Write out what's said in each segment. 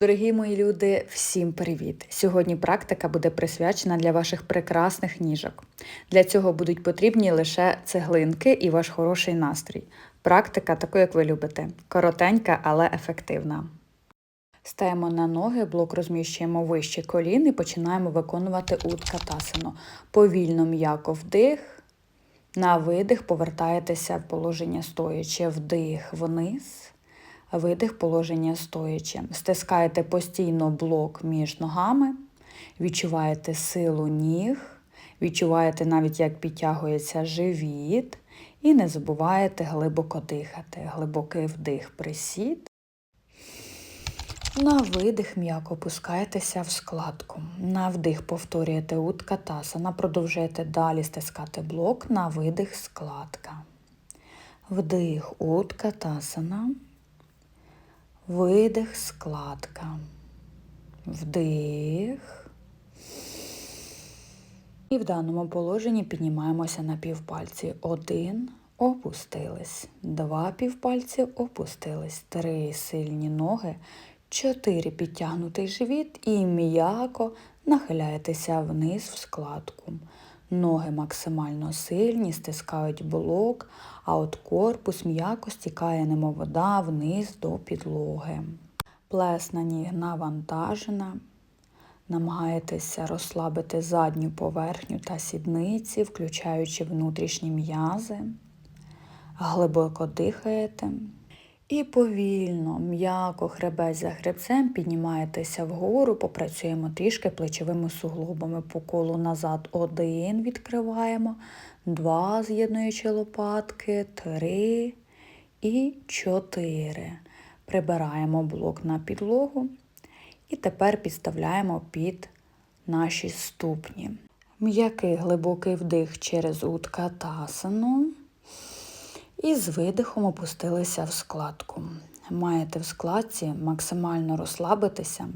Дорогі мої люди, всім привіт! Сьогодні практика буде присвячена для ваших прекрасних ніжок. Для цього будуть потрібні лише цеглинки і ваш хороший настрій. Практика таку, як ви любите, коротенька, але ефективна. Стаємо на ноги, блок розміщуємо вище колін і починаємо виконувати уткатасану. Повільно м'яко вдих. На видих повертаєтеся в положення стоячи, вдих вниз, видих положення стоячи. Стискаєте постійно блок між ногами, відчуваєте силу ніг, відчуваєте навіть, як підтягується живіт, і не забуваєте глибоко дихати. Глибокий вдих, присід. На видих м'яко опускаєтеся в складку. На вдих повторюєте уткатасана, продовжуєте далі стискати блок, на видих складка. Вдих уткатасана, видих складка. Вдих. І в даному положенні піднімаємося на півпальці. Один. Опустились. Два півпальці опустились. Три сильні ноги. Чотири підтягнутий живіт і м'яко нахиляєтеся вниз в складку. Ноги максимально сильні, стискають блок, а от корпус м'яко стікає, немов вода вниз до підлоги. Плесна ніг навантажена. Намагаєтеся розслабити задню поверхню та сідниці, включаючи внутрішні м'язи. Глибоко дихаєте. І повільно, м'яко хребець за хребцем піднімаєтеся вгору, попрацюємо трішки плечовими суглобами по колу назад. Один відкриваємо, два з'єднуючи лопатки, три і чотири. Прибираємо блок на підлогу і тепер підставляємо під наші ступні. М'який глибокий вдих через уткатасану. І з видихом опустилися в складку. Маєте в складці максимально розслабитися,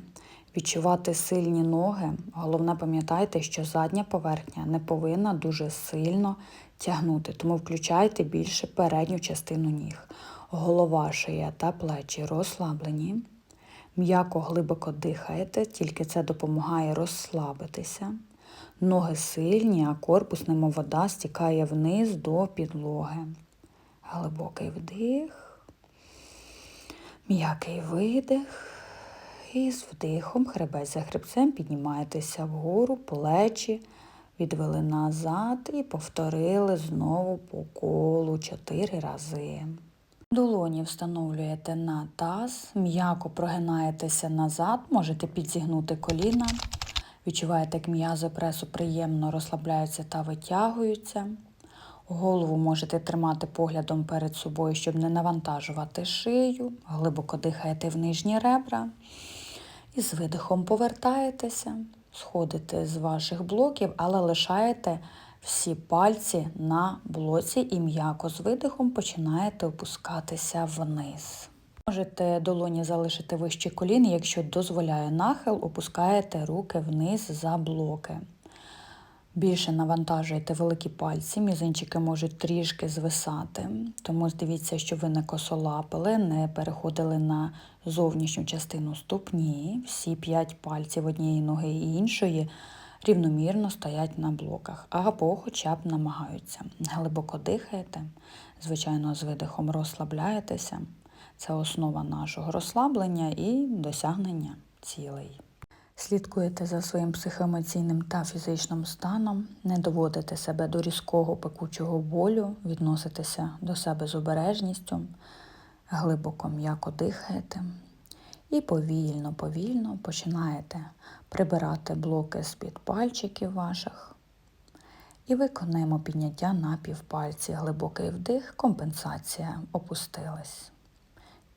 відчувати сильні ноги. Головне, пам'ятайте, що задня поверхня не повинна дуже сильно тягнути, тому включайте більше передню частину ніг. Голова, шия та плечі розслаблені. М'яко глибоко дихаєте, тільки це допомагає розслабитися. Ноги сильні, а корпус, немов вода, стікає вниз до підлоги. Глибокий вдих, м'який видих. І з вдихом хребець за хребцем піднімаєтеся вгору, плечі, відвели назад і повторили знову по колу чотири рази. Долоні встановлюєте на таз, м'яко прогинаєтеся назад, можете підзігнути коліна. Відчуваєте, як м'язи пресу приємно розслабляються та витягуються. Голову можете тримати поглядом перед собою, щоб не навантажувати шию. Глибоко дихаєте в нижні ребра. І з видихом повертаєтеся, сходите з ваших блоків, але лишаєте всі пальці на блоці і м'яко з видихом починаєте опускатися вниз. Можете долоні залишити вище колін, якщо дозволяє нахил, опускаєте руки вниз за блоки. Більше навантажуєте великі пальці, мізинчики можуть трішки звисати, тому дивіться, щоб ви не косолапили, не переходили на зовнішню частину ступні. Всі п'ять пальців однієї ноги і іншої рівномірно стоять на блоках, або хоча б намагаються. Глибоко дихаєте, звичайно, з видихом розслабляєтеся. Це основа нашого розслаблення і досягнення цілей. Слідкуєте за своїм психоемоційним та фізичним станом, не доводите себе до різкого пекучого болю, відноситеся до себе з обережністю, глибоко м'яко дихаєте і повільно, повільно починаєте прибирати блоки з-під пальчиків ваших. І виконуємо підняття на півпальці. Глибокий вдих, компенсація. Опустились.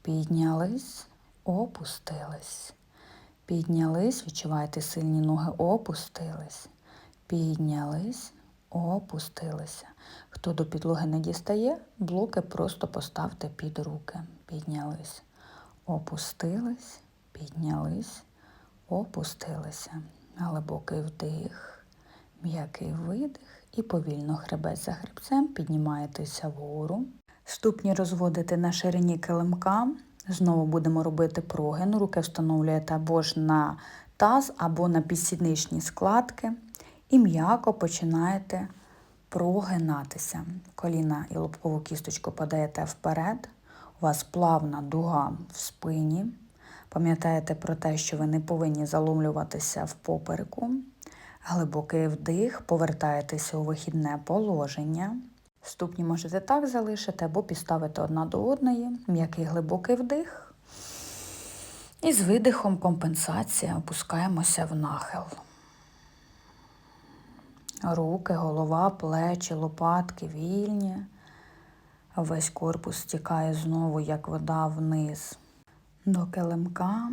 Піднялись, опустились. Піднялись, відчуваєте сильні ноги, опустились. Піднялись, опустилися. Хто до підлоги не дістає, блоки просто поставте під руки. Піднялись, опустились, піднялись, опустилися. Глибокий вдих, м'який видих і повільно хребець за хребцем піднімаєтеся вгору. Ступні розводите на ширині килимка. Знову будемо робити прогин. Руки встановлюєте або ж на таз, або на підсідничні складки. І м'яко починаєте прогинатися. Коліна і лобкову кісточку подаєте вперед. У вас плавна дуга в спині. Пам'ятаєте про те, що ви не повинні заломлюватися в попереку. Глибокий вдих, повертаєтеся у вихідне положення. Ступні можете так залишити або підставити одна до одної. М'який глибокий вдих. І з видихом компенсація опускаємося в нахил. Руки, голова, плечі, лопатки вільні. Весь корпус стікає знову, як вода вниз до килимка.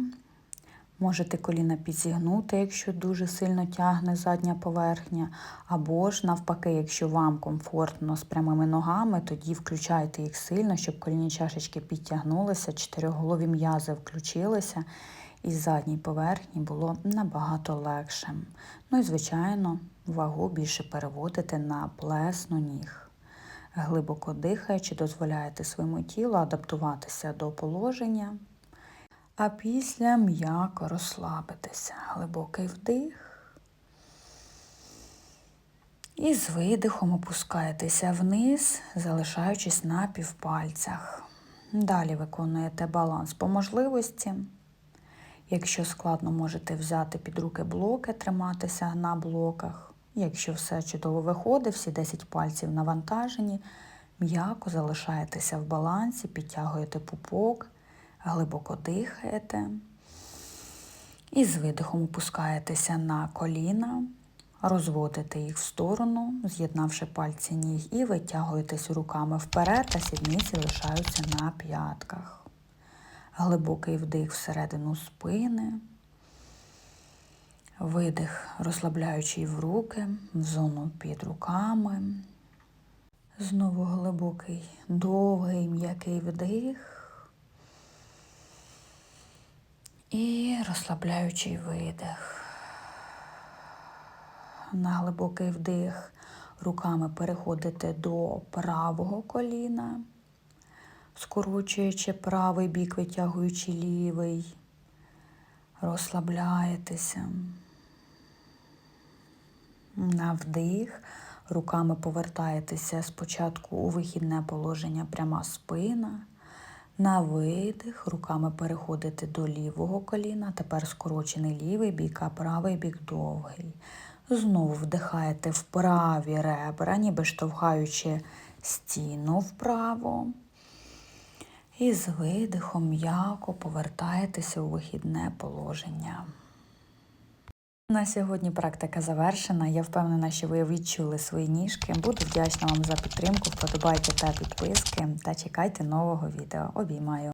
Можете коліна підзігнути, якщо дуже сильно тягне задня поверхня, або ж навпаки, якщо вам комфортно з прямими ногами, тоді включайте їх сильно, щоб колінні чашечки підтягнулися, чотириголові м'язи включилися, і задній поверхні було набагато легше. Ну і, звичайно, вагу більше переводити на плесну ніг. Глибоко дихаючи, дозволяєте своєму тілу адаптуватися до положення. А після м'яко розслабитися. Глибокий вдих. І з видихом опускаєтеся вниз, залишаючись на півпальцях. Далі виконуєте баланс по можливості. Якщо складно, можете взяти під руки блоки, триматися на блоках. Якщо все чудово виходить, всі 10 пальців навантажені, м'яко залишаєтеся в балансі, підтягуєте пупок глибоко дихаєте і з видихом опускаєтеся на коліна, розводите їх в сторону, з'єднавши пальці ніг, і витягуєтесь руками вперед, а сідниці лишаються на п'ятках. Глибокий вдих всередину спини. Видих, розслабляючий в руки, в зону під руками. Знову глибокий, довгий, м'який вдих. І розслабляючий видих. На глибокий вдих руками переходите до правого коліна, скорочуючи правий бік, витягуючи лівий, розслабляєтеся. На вдих руками повертаєтеся спочатку у вихідне положення пряма спина. На видих руками переходите до лівого коліна, тепер скорочений лівий бік, а правий бік довгий. Знову вдихаєте в праві ребра, ніби штовхаючи стіну вправо. І з видихом м'яко повертаєтеся у вихідне положення. На сьогодні практика завершена. Я впевнена, що ви відчули свої ніжки. Буду вдячна вам за підтримку. Вподобайте та підписки та чекайте нового відео. Обіймаю!